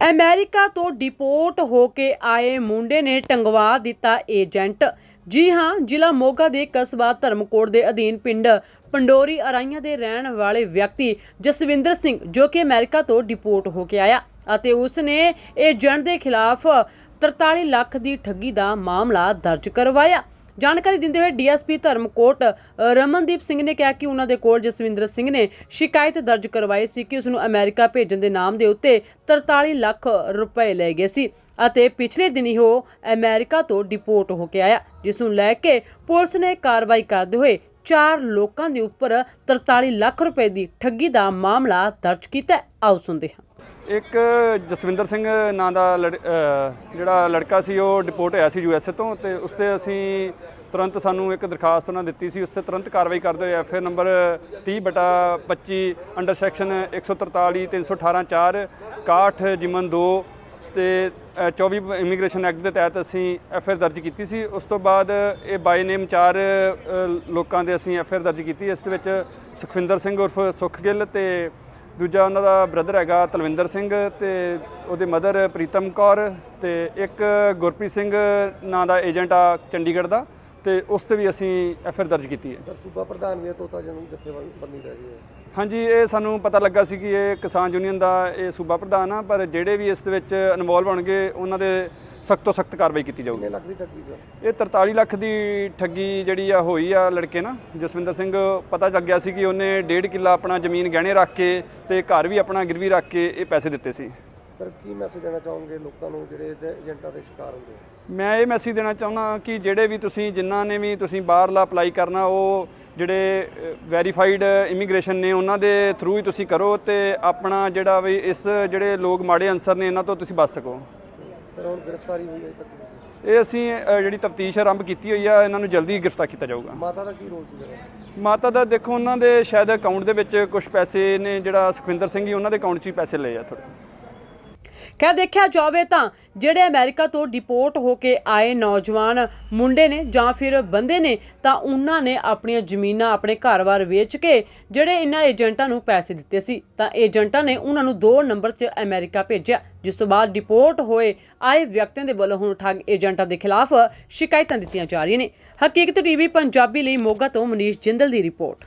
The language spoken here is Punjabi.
ਅਮਰੀਕਾ ਤੋਂ ਡਿਪੋਰਟ ਹੋ ਕੇ ਆਏ ਮੁੰਡੇ ਨੇ ਟੰਗਵਾ ਦਿੱਤਾ ਏਜੰਟ। ਜੀ ਹਾਂ, ਜ਼ਿਲ੍ਹਾ ਮੋਗਾ ਦੇ ਕਸਬਾ ਧਰਮਕੋਟ ਦੇ ਅਧੀਨ ਪਿੰਡ ਪੰਡੋਰੀ ਅਰਾਈਆਂ ਦੇ ਰਹਿਣ ਵਾਲੇ ਵਿਅਕਤੀ ਜਸਵਿੰਦਰ ਸਿੰਘ, ਜੋ ਕਿ ਅਮਰੀਕਾ ਤੋਂ ਡਿਪੋਰਟ ਹੋ ਕੇ ਆਇਆ ਅਤੇ ਉਸ ਨੇ ਏਜੰਟ ਦੇ ਖਿਲਾਫ 43 ਲੱਖ ਦੀ ਠੱਗੀ ਦਾ ਮਾਮਲਾ ਦਰਜ ਕਰਵਾਇਆ। ਜਾਣਕਾਰੀ ਦਿੰਦੇ ਹੋਏ ਡੀਐਸਪੀ ਧਰਮਕੋਟ ਰਮਨਦੀਪ ਸਿੰਘ ਨੇ ਕਿਹਾ ਕਿ ਉਹਨਾਂ ਦੇ ਕੋਲ ਜਸਵਿੰਦਰ ਸਿੰਘ ਨੇ ਸ਼ਿਕਾਇਤ ਦਰਜ ਕਰਵਾਈ ਸੀ ਕਿ ਉਸ ਨੂੰ ਅਮਰੀਕਾ ਭੇਜਣ ਦੇ ਨਾਮ ਦੇ ਉੱਤੇ 43 ਲੱਖ ਰੁਪਏ ਲਏ ਗਏ ਸੀ ਅਤੇ ਪਿਛਲੇ ਦਿਨੀ ਉਹ ਅਮਰੀਕਾ ਤੋਂ ਡਿਪੋਰਟ ਹੋ ਕੇ ਆਇਆ, ਜਿਸ ਨੂੰ ਲੈ ਕੇ ਪੁਲਿਸ ਨੇ ਕਾਰਵਾਈ ਕਰਦੇ ਹੋਏ ਚਾਰ ਲੋਕਾਂ ਦੇ ਉੱਪਰ 43 ਲੱਖ ਰੁਪਏ ਦੀ ਠੱਗੀ ਦਾ ਮਾਮਲਾ ਦਰਜ ਕੀਤਾ ਆਓ ਸੁਣਦੇ ਹਾਂ। ਇੱਕ ਜਸਵਿੰਦਰ ਸਿੰਘ ਨਾਂ ਦਾ ਲੜ- ਜਿਹੜਾ ਲੜਕਾ ਸੀ ਉਹ ਡਿਪੋਰਟ ਹੋਇਆ ਸੀ ਯੂਐਸਏ ਤੋਂ ਤੇ ਉਸ ਤੇ ਅਸੀਂ ਤੁਰੰਤ ਸਾਨੂੰ ਇੱਕ ਦਰਖਾਸਤ ਉਹਨਾਂ ਦਿੱਤੀ ਸੀ ਉਸ ਤੇ ਤੁਰੰਤ ਕਾਰਵਾਈ ਕਰਦੇ ਹੋਏ ਐਫਏ ਨੰਬਰ 30 ਬਟਾ 25 ਅੰਡਰ ਸੈਕਸ਼ਨ 143 318 4 61 ਜਿਮਨ 2 ਤੇ ਅ, 24 ਇਮੀਗ੍ਰੇਸ਼ਨ ਐਕਟ ਦੇ ਤਹਿਤ ਅਸੀਂ ਐਫਆਈਆਰ ਦਰਜ ਕੀਤੀ ਸੀ। ਉਸ ਤੋਂ ਬਾਅਦ ਇਹ ਬਾਈ ਨੇਮ ਚਾਰ ਲੋਕਾਂ ਦੇ ਅਸੀਂ ਐਫਆਈਆਰ ਦਰਜ ਕੀਤੀ। ਇਸ ਦੇ ਵਿੱਚ ਸੁਖਵਿੰਦਰ ਸਿੰਘ ਉਰਫ ਸੁਖਗਿੱਲ ਤੇ ਦੂਜਾ ਉਹਨਾਂ ਦਾ ਬ੍ਰਦਰ ਹੈਗਾ ਤਲਵਿੰਦਰ ਸਿੰਘ ਤੇ ਉਹਦੇ ਮਦਰ ਪ੍ਰੀਤਮ ਕੌਰ ਤੇ ਇੱਕ ਗੁਰਪ੍ਰੀਤ ਸਿੰਘ ਨਾਂ ਦਾ ਏਜੰਟ ਆ ਚੰਡੀਗੜ੍ਹ ਦਾ ਤੇ ਉਸ ਤੇ ਵੀ ਅਸੀਂ ਐਫਆਈਆਰ ਦਰਜ ਕੀਤੀ ਹੈ ਸੂਬਾ ਪ੍ਰਧਾਨ ਵੀ ਤੋਤਾ ਜਨ ਜਥੇਬੰਦੀ ਦਾ ਜੀ। ਹਾਂਜੀ ਇਹ ਸਾਨੂੰ ਪਤਾ ਲੱਗਾ ਸੀ ਕਿ ਇਹ ਕਿਸਾਨ ਯੂਨੀਅਨ ਦਾ ਇਹ ਸੂਬਾ ਪ੍ਰਧਾਨ ਆ ਪਰ ਜਿਹੜੇ ਵੀ ਇਸ ਦੇ ਵਿੱਚ ਇਨਵੋਲਵ ਹੋਣਗੇ ਉਹਨਾਂ ਦੇ ਸਖਤ ਤੋਂ ਸਖਤ ਕਾਰਵਾਈ ਕੀਤੀ ਜਾਊਗੀ। ਕਿੰਨੇ ਲੱਖ ਦੀ ਠੱਗੀ ਸਰ ਇਹ 43 ਲੱਖ ਦੀ ਠੱਗੀ ਜਿਹੜੀ ਆ ਹੋਈ ਆ ਲੜਕੇ ਨਾਲ ਜਸਵਿੰਦਰ ਸਿੰਘ ਪਤਾ ਲੱਗਿਆ ਸੀ ਕਿ ਉਹਨੇ 1.5 ਕਿੱਲਾ ਆਪਣਾ ਜ਼ਮੀਨ ਗਹਿਣੇ ਰੱਖ ਕੇ ਤੇ ਘਰ ਵੀ ਆਪਣਾ ਗਿਰਵੀ ਰੱਖ ਕੇ ਇਹ ਪੈਸੇ ਦਿੱਤੇ ਸੀ। ਸਰ ਕੀ ਮੈਸੇਜ ਦੇਣਾ ਚਾਹੋਗੇ ਲੋਕਾਂ ਨੂੰ ਜਿਹੜੇ ਏਜੰਟਾਂ ਦੇ ਸ਼ਿਕਾਰ ਹੁੰਦੇ? ਮੈਂ ਇਹ ਮੈਸੇਜ ਦੇਣਾ ਚਾਹੁੰਦਾ ਕਿ ਜਿਹੜੇ ਵੀ ਤੁਸੀਂ ਜਿਨ੍ਹਾਂ ਨੇ ਵੀ ਤੁਸੀਂ ਬਾਹਰਲਾ ਅਪਲਾਈ ਕਰਨਾ ਉਹ ਜਿਹੜੇ ਵੈਰੀਫਾਈਡ ਇਮੀਗ੍ਰੇਸ਼ਨ ਨੇ ਉਹਨਾਂ ਦੇ ਥਰੂ ਹੀ ਤੁਸੀਂ ਕਰੋ ਤੇ ਆਪਣਾ ਜਿਹੜਾ ਵੀ ਇਸ ਜਿਹੜੇ ਲੋਕ ਮਾੜੇ ਅਨਸਰ ਨੇ ਇਹਨਾਂ ਤੋਂ ਤੁਸੀਂ ਬਚ ਸਕੋ। ਸਰ ਹੁਣ ਗ੍ਰਿਫਤਾਰੀ ਹੋਈ ਹੈ ਅਜੇ ਤੱਕ ਇਹ ਅਸੀਂ ਅ, ਜਿਹੜੀ ਤਫਤੀਸ਼ ਆਰੰਭ ਕੀਤੀ ਹੋਈ ਆ ਇਹਨਾਂ ਨੂੰ ਜਲਦੀ ਗ੍ਰਿਫਤਾਰ ਕੀਤਾ ਜਾਊਗਾ। ਮਾਤਾ ਦਾ ਕੀ ਰੋਲ ਸੀ ਜਿਹੜਾ ਮਾਤਾ ਦਾ ਦੇਖੋ ਉਹਨਾਂ ਦੇ ਸ਼ਾਇਦ ਅਕਾਊਂਟ ਦੇ ਵਿੱਚ ਕੁਝ ਪੈਸੇ ਨੇ ਜਿਹੜਾ ਸੁਖਵਿੰਦਰ ਸਿੰਘ ਜੀ ਉਹਨਾਂ ਦੇ ਅਕਾਊਂਟ 'ਚ ਹੀ ਪੈਸੇ ਲਏ ਆ ਥੋੜੇ ਖੈਰ ਦੇਖਿਆ ਜਾਵੇ ਤਾਂ ਜਿਹੜੇ ਅਮਰੀਕਾ ਤੋਂ ਡਿਪੋਰਟ ਹੋ ਕੇ ਆਏ ਨੌਜਵਾਨ ਮੁੰਡੇ ਨੇ ਜਾਂ ਫਿਰ ਬੰਦੇ ਨੇ, ਤਾਂ ਉਹਨਾਂ ਨੇ ਆਪਣੀਆਂ ਜ਼ਮੀਨਾਂ ਆਪਣੇ ਘਰ-ਬਾਰ ਵੇਚ ਕੇ ਜਿਹੜੇ ਇਹਨਾਂ ਏਜੰਟਾਂ ਨੂੰ ਪੈਸੇ ਦਿੱਤੇ ਸੀ। ਤਾਂ ਏਜੰਟਾਂ ਨੇ ਉਹਨਾਂ ਨੂੰ ਦੋ ਨੰਬਰ 'ਚ ਅਮਰੀਕਾ ਭੇਜਿਆ, ਜਿਸ ਤੋਂ ਬਾਅਦ ਡਿਪੋਰਟ ਹੋਏ ਆਏ ਵਿਅਕਤੀਆਂ ਦੇ ਵੱਲੋਂ ਹੁਣ ਠੱਗ ਏਜੰਟਾਂ ਦੇ ਖਿਲਾਫ ਸ਼ਿਕਾਇਤਾਂ ਦਿੱਤੀਆਂ ਜਾ ਰਹੀਆਂ ਨੇ। ਹਕੀਕਤ ਟੀਵੀ ਪੰਜਾਬੀ ਲਈ ਮੋਗਾ ਤੋਂ ਮਨੀਸ਼ ਜਿੰਦਲ ਦੀ ਰਿਪੋਰਟ।